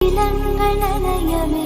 ఇలంగళనయమే అతి రూపంతో